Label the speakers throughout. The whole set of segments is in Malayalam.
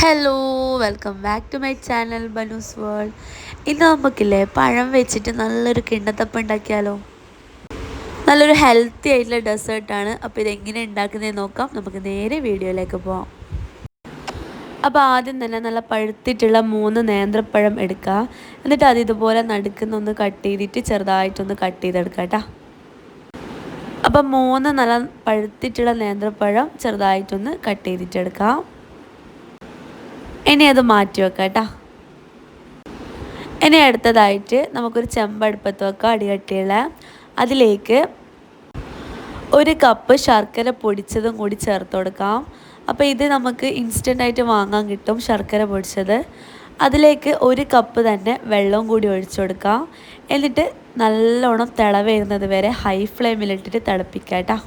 Speaker 1: Hello welcome back to my channel Banu's world ഇന്ന് നമുക്കില്ലേ പഴം വെച്ചിട്ട് നല്ലൊരു കിണ്ണത്തപ്പം ഉണ്ടാക്കിയാലോ? നല്ലൊരു ഹെൽത്തി ആയിട്ടുള്ള ഡെസേർട്ടാണ് അപ്പോൾ ഇതെങ്ങനെ ഉണ്ടാക്കുന്നതെന്ന് നോക്കാം. നമുക്ക് നേരെ വീഡിയോയിലേക്ക് പോവാം. അപ്പോൾ ആദ്യം തന്നെ നല്ല പഴുത്തിട്ടുള്ള മൂന്ന് നേന്ത്രപ്പഴം എടുക്കുക എന്നിട്ട് അത് ഇതുപോലെ നടുക്കുന്നൊന്ന് കട്ട് ചെയ്തിട്ട് ചെറുതായിട്ടൊന്ന് കട്ട് ചെയ്തെടുക്കുക കേട്ടോ അപ്പം മൂന്ന് നല്ല പഴുത്തിട്ടുള്ള നേന്ത്രപ്പഴം ചെറുതായിട്ടൊന്ന് കട്ട് ചെയ്തിട്ടെടുക്കാം. ഇനി അത് മാറ്റി വെക്കാം കേട്ടോ. ഇനി അടുത്തതായിട്ട് നമുക്കൊരു ചെമ്പടുപ്പത്ത് വെക്കാം അടികട്ടിയുള്ള അതിലേക്ക് ഒരു കപ്പ് ശർക്കര പൊടിച്ചതും കൂടി ചേർത്ത് കൊടുക്കാം. അപ്പോൾ ഇത് നമുക്ക് ഇൻസ്റ്റന്റ് ആയിട്ട് വാങ്ങാൻ കിട്ടും ശർക്കര പൊടിച്ചത്. അതിലേക്ക് ഒരു കപ്പ് തന്നെ വെള്ളവും കൂടി ഒഴിച്ചു കൊടുക്കാം. എന്നിട്ട് നല്ലോണം തിള വരെ ഹൈ ഫ്ലെയിമിലിട്ടിട്ട് തിളപ്പിക്കാം കേട്ടോ.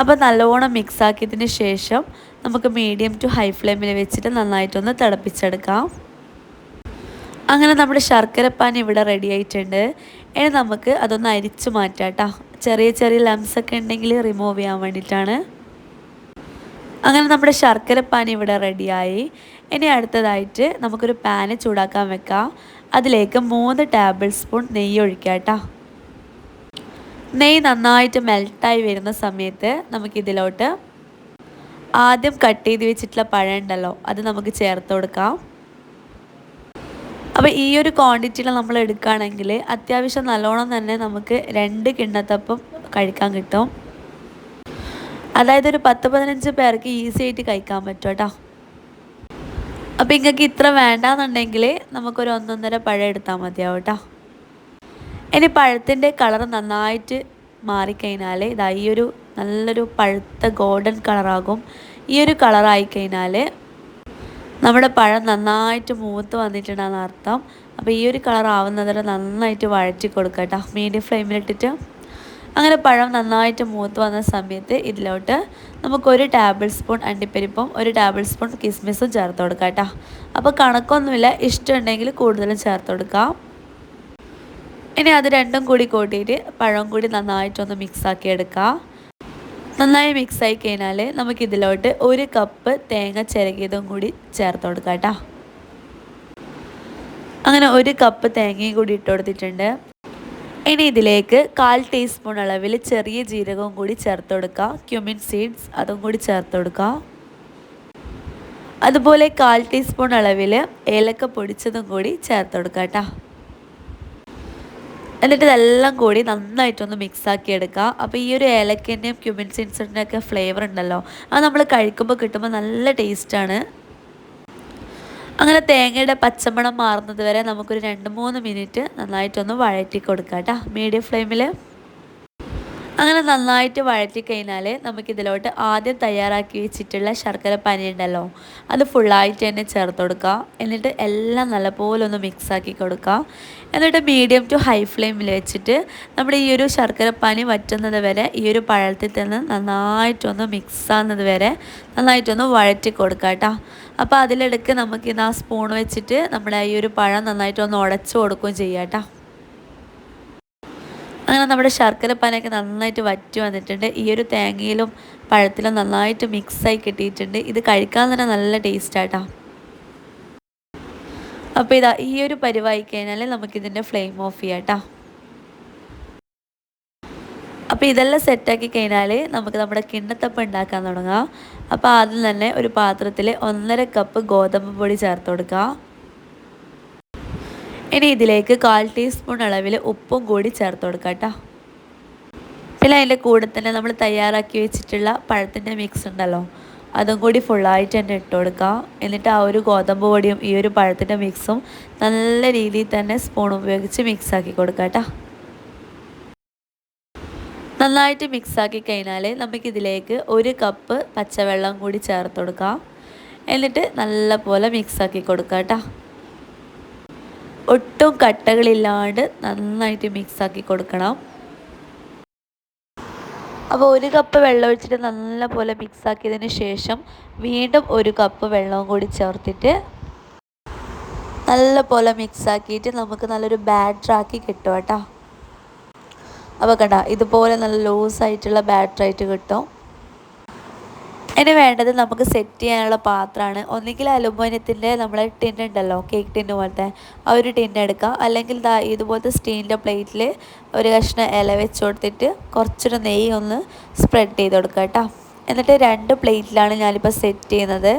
Speaker 1: അപ്പോൾ നല്ലോണം മിക്സാക്കിയതിന് ശേഷം നമുക്ക് മീഡിയം ടു ഹൈ ഫ്ലെയിമിൽ വെച്ചിട്ട് നന്നായിട്ടൊന്ന് തിളപ്പിച്ചെടുക്കാം. അങ്ങനെ നമ്മുടെ ശർക്കരപ്പാൻ ഇവിടെ റെഡി ആയിട്ടുണ്ട്. ഇനി നമുക്ക് അതൊന്ന് അരിച്ചു മാറ്റാം കേട്ടോ ചെറിയ ചെറിയ ലംസ് ഒക്കെ ഉണ്ടെങ്കിൽ റിമൂവ് ചെയ്യാൻ വേണ്ടിയിട്ടാണ്. അങ്ങനെ നമ്മുടെ ശർക്കരപ്പാൻ ഇവിടെ റെഡിയായി ഇനി അടുത്തതായിട്ട് നമുക്കൊരു പാന് ചൂടാക്കാൻ വെക്കാം. അതിലേക്ക് മൂന്ന് ടേബിൾ സ്പൂൺ നെയ്യ് ഒഴിക്കാം കേട്ടോ നെയ്യ് നന്നായിട്ട് മെൽട്ടായി വരുന്ന സമയത്ത് നമുക്കിതിലോട്ട് ആദ്യം കട്ട് ചെയ്ത് വെച്ചിട്ടുള്ള പഴം ഉണ്ടല്ലോ അത് നമുക്ക് ചേർത്ത് കൊടുക്കാം. അപ്പോൾ ഈ ഒരു ക്വാണ്ടിറ്റിയിൽ നമ്മൾ എടുക്കുകയാണെങ്കിൽ അത്യാവശ്യം നല്ലോണം തന്നെ നമുക്ക് രണ്ട് കിണ്ണത്തപ്പം കഴിക്കാൻ കിട്ടും. അതായത് ഒരു പത്ത് പതിനഞ്ച് പേർക്ക് ഈസി ആയിട്ട് കഴിക്കാൻ പറ്റും കേട്ടോ. അപ്പോൾ ഇങ്ങൾക്ക് ഇത്ര വേണ്ടാന്നുണ്ടെങ്കിൽ നമുക്കൊരു ഒന്നൊന്നര പഴം എടുത്താൽ മതിയാവും കേട്ടോ. ഇനി പഴത്തിന്റെ കളർ നന്നായിട്ട് മാറിക്കഴിഞ്ഞാൽ ഇതാ ഈ ഒരു നല്ലൊരു പഴുത്ത ഗോൾഡൻ കളറാകും. ഈ ഒരു കളറായി കഴിഞ്ഞാൽ നമ്മുടെ പഴം നന്നായിട്ട് മൂത്ത് വന്നിട്ടുണ്ടെന്ന് അർത്ഥം. അപ്പോൾ ഈ ഒരു കളർ ആവുന്നതുവരെ നന്നായിട്ട് വഴറ്റി കൊടുക്കുക കേട്ടോ. മീഡിയം ഫ്ലെയിമിലിട്ടിട്ട് അങ്ങനെ പഴം നന്നായിട്ട് മൂത്ത് വന്ന സമയത്ത് ഇതിലോട്ട് നമുക്കൊരു ടേബിൾ സ്പൂൺ അണ്ടിപ്പരിപ്പും ഒരു ടേബിൾ സ്പൂൺ കിസ്മിസും ചേർത്ത് കൊടുക്കാം കേട്ടോ. അപ്പോൾ കണക്കൊന്നുമില്ല ഇഷ്ടമുണ്ടെങ്കിൽ കൂടുതലും ചേർത്ത് കൊടുക്കാം. ഇനി അത് രണ്ടും കൂടി കൂട്ടിയിട്ട് പഴം കൂടി നന്നായിട്ടൊന്ന് മിക്സാക്കി എടുക്കാം. നന്നായി മിക്സായി കഴിഞ്ഞാൽ നമുക്കിതിലോട്ട് ഒരു കപ്പ് തേങ്ങ ചിരകിയതും കൂടി ചേർത്ത് കൊടുക്കാം കേട്ടോ. അങ്ങനെ ഒരു കപ്പ് തേങ്ങയും കൂടി ഇട്ട് കൊടുത്തിട്ടുണ്ട്. ഇനി ഇതിലേക്ക് കാൽ ടീസ്പൂൺ അളവിൽ ചെറിയ ജീരകവും കൂടി ചേർത്ത് കൊടുക്കുക ക്യുമിൻ സീഡ്സ് അതും കൂടി ചേർത്ത് കൊടുക്കുക അതുപോലെ കാൽ ടീസ്പൂൺ അളവിൽ ഏലക്ക പൊടിച്ചതും കൂടി ചേർത്ത് കൊടുക്കാം കേട്ടോ. എന്നിട്ട് ഇതെല്ലാം കൂടി നന്നായിട്ടൊന്ന് മിക്സാക്കി എടുക്കുക അപ്പോൾ ഈ ഒരു ഏലക്കന്റെയും ക്യൂമിൻ സിൻസിന്റെ ഒക്കെ ഫ്ലേവർ ഉണ്ടല്ലോ. അത് നമ്മൾ കഴിക്കുമ്പോൾ കിട്ടുമ്പോൾ നല്ല ടേസ്റ്റാണ് അങ്ങനെ തേങ്ങയുടെ പച്ചമണം മാറുന്നത് വരെ നമുക്കൊരു രണ്ട് മൂന്ന് മിനിറ്റ് നന്നായിട്ടൊന്ന് വഴറ്റി കൊടുക്കാം കേട്ടോ മീഡിയം ഫ്ലെയിമിൽ അങ്ങനെ നന്നായിട്ട് വഴറ്റി കഴിഞ്ഞാൽ നമുക്കിതിലോട്ട് ആദ്യം തയ്യാറാക്കി വെച്ചിട്ടുള്ള ശർക്കര പനി ഉണ്ടല്ലോ അത് ഫുള്ളായിട്ട് തന്നെ ചേർത്ത് കൊടുക്കുക. എന്നിട്ട് എല്ലാം നല്ലപോലെ ഒന്ന് മിക്സാക്കി കൊടുക്കുക. എന്നിട്ട് മീഡിയം ടു ഹൈ ഫ്ലെയിമിൽ വെച്ചിട്ട് നമ്മുടെ ഈ ഒരു ശർക്കര പനി വറ്റുന്നത് വരെ ഈ ഒരു പഴത്തിൽ തന്നെ നന്നായിട്ടൊന്ന് മിക്സ് ആകുന്നത് വരെ നന്നായിട്ടൊന്ന് വഴറ്റി കൊടുക്കുക കേട്ടോ അപ്പോൾ അതിലിടയ്ക്ക് നമുക്കിന്ന് ആ സ്പൂൺ വെച്ചിട്ട് നമ്മുടെ ഈ ഒരു പഴം നന്നായിട്ടൊന്ന് ഉടച്ചു കൊടുക്കുകയും ചെയ്യാം കേട്ടോ അങ്ങനെ നമ്മുടെ ശർക്കര പാനൊക്കെ നന്നായിട്ട് വറ്റി വന്നിട്ടുണ്ട്. ഈ ഒരു തേങ്ങയിലും പഴത്തിലും നന്നായിട്ട് മിക്സായി കിട്ടിയിട്ടുണ്ട്. ഇത് കഴിക്കാൻ തന്നെ നല്ല ടേസ്റ്റാട്ടോ അപ്പോൾ ഇതാ ഈ ഒരു പരിവായി കഴിഞ്ഞാൽ നമുക്കിതിന്റെ ഫ്ലെയിം ഓഫ് ചെയ്യാം കേട്ടോ അപ്പോൾ ഇതെല്ലാം സെറ്റാക്കി കഴിഞ്ഞാൽ നമുക്ക് നമ്മുടെ കിണ്ണത്തപ്പം ഉണ്ടാക്കാൻ തുടങ്ങാം. അപ്പോൾ ആദ്യം തന്നെ ഒരു പാത്രത്തിൽ ഒന്നര കപ്പ് ഗോതമ്പ് പൊടി ചേർത്ത് കൊടുക്കുക ഇനി ഇതിലേക്ക് കാൽ ടീസ്പൂൺ അളവിൽ ഉപ്പും കൂടി ചേർത്ത് കൊടുക്കാം കേട്ടോ. പിന്നെ അതിന്റെ കൂടെ തന്നെ നമ്മൾ തയ്യാറാക്കി വെച്ചിട്ടുള്ള പഴത്തിന്റെ മിക്സ് ഉണ്ടല്ലോ. അതും കൂടി ഫുള്ളായിട്ട് തന്നെ ഇട്ട് കൊടുക്കുക എന്നിട്ട് ആ ഒരു ഗോതമ്പ് പൊടിയും ഈ ഒരു പഴത്തിന്റെ മിക്സും നല്ല രീതിയിൽ തന്നെ സ്പൂൺ ഉപയോഗിച്ച് മിക്സ് ആക്കി കേട്ടോ. നന്നായിട്ട് മിക്സാക്കി കഴിഞ്ഞാൽ നമുക്കിതിലേക്ക് ഒരു കപ്പ് പച്ചവെള്ളം കൂടി ചേർത്ത് കൊടുക്കാം. എന്നിട്ട് നല്ല പോലെ മിക്സ് ആക്കി കൊടുക്കാം കേട്ടോ. ഒട്ടും കട്ടകളില്ലാണ്ട് നന്നായിട്ട് മിക്സാക്കി കൊടുക്കണം. അപ്പോൾ ഒരു കപ്പ് വെള്ളം ഒഴിച്ചിട്ട് നല്ല പോലെ മിക്സാക്കിയതിന് ശേഷം വീണ്ടും ഒരു കപ്പ് വെള്ളവും കൂടി ചേർത്തിട്ട് നല്ല പോലെ മിക്സാക്കിയിട്ട് നമുക്ക് നല്ലൊരു ബാറ്ററാക്കി കിട്ടും കേട്ടോ. അപ്പോൾ കണ്ട ഇതുപോലെ നല്ല ലൂസായിട്ടുള്ള ബാറ്ററായിട്ട് കിട്ടും. ഇനി വേണ്ടത് നമുക്ക് സെറ്റ് ചെയ്യാനുള്ള പാത്രമാണ്. ഒന്നുകിൽ അലുമിനിയത്തിന്റെ നമ്മളെ ടിൻ ഉണ്ടല്ലോ കേക്ക് ടിന്ന് പോലത്തെ ആ ഒരു ടിൻ എടുക്കാം. അല്ലെങ്കിൽ ദാ ഇതുപോലത്തെ സ്റ്റീലിന്റെ പ്ലേറ്റിൽ ഒരു കഷ്ണം ഇല വെച്ച് കൊടുത്തിട്ട് കുറച്ചൊരു നെയ്യ് ഒന്ന് സ്പ്രെഡ് ചെയ്ത് കൊടുക്കുക കേട്ടോ. എന്നിട്ട് രണ്ട് പ്ലേറ്റിലാണ് ഞാനിപ്പോൾ സെറ്റ് ചെയ്യുന്നത്.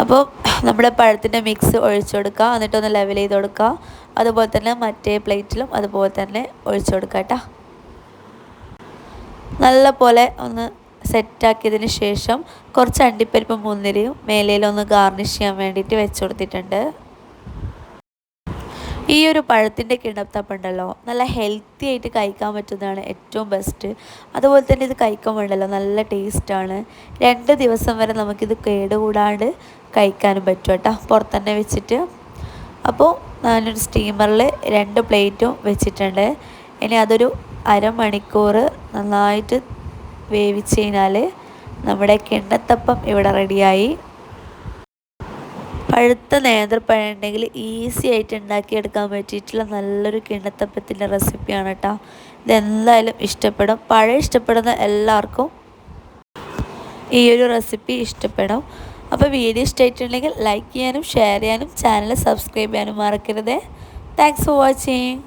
Speaker 1: അപ്പോൾ നമ്മുടെ പഴത്തിന്റെ മിക്സ് ഒഴിച്ചു കൊടുക്കുക എന്നിട്ടൊന്ന് ലെവൽ ചെയ്ത് കൊടുക്കുക അതുപോലെ തന്നെ മറ്റേ പ്ലേറ്റിലും അതുപോലെ തന്നെ ഒഴിച്ചു കൊടുക്കുക കേട്ടോ. നല്ല പോലെ ഒന്ന് സെറ്റാക്കിയതിന് ശേഷം കുറച്ച് അണ്ടിപ്പരിപ്പ് മുന്തിരിയും മേലയിലൊന്ന് ഗാർണിഷ് ചെയ്യാൻ വേണ്ടിയിട്ട് വെച്ച് കൊടുത്തിട്ടുണ്ട്. ഈ ഒരു പഴത്തിന്റെ കിണത്തപ്പം ഉണ്ടല്ലോ നല്ല ഹെൽത്തി ആയിട്ട് കഴിക്കാൻ പറ്റുന്നതാണ് ഏറ്റവും ബെസ്റ്റ് അതുപോലെ തന്നെ ഇത് കഴിക്കാൻ കഴിക്കുമ്പോണ്ടല്ലോ നല്ല ടേസ്റ്റാണ് രണ്ട് ദിവസം വരെ നമുക്കിത് കേടുകൂടാണ്ട് കഴിക്കാനും പറ്റും കേട്ടോ പുറത്തന്നെ വെച്ചിട്ട്. അപ്പോൾ ഞാനൊരു സ്റ്റീമറിൽ രണ്ട് പ്ലേറ്റും വെച്ചിട്ടുണ്ട്. ഇനി അതൊരു അരമണിക്കൂർ നന്നായിട്ട് വേവിച്ച് കഴിഞ്ഞാൽ നമ്മുടെ കിണ്ണത്തപ്പം ഇവിടെ റെഡിയായി. പഴുത്ത നേന്ത്രപ്പഴം ഉണ്ടെങ്കിൽ ഈസി ആയിട്ട് ഉണ്ടാക്കിയെടുക്കാൻ പറ്റിയിട്ടുള്ള നല്ലൊരു കിണ്ണത്തപ്പത്തിന്റെ റെസിപ്പിയാണ് കേട്ടോ. ഇതെന്തായാലും ഇഷ്ടപ്പെടും. പഴം ഇഷ്ടപ്പെടുന്ന എല്ലാവർക്കും ഈ ഒരു റെസിപ്പി ഇഷ്ടപ്പെടും. അപ്പോൾ വീഡിയോ ഇഷ്ടമായിട്ടുണ്ടെങ്കിൽ ലൈക്ക് ചെയ്യാനും ഷെയർ ചെയ്യാനും ചാനൽ സബ്സ്ക്രൈബ് ചെയ്യാനും മറക്കരുത്. Thanks for watching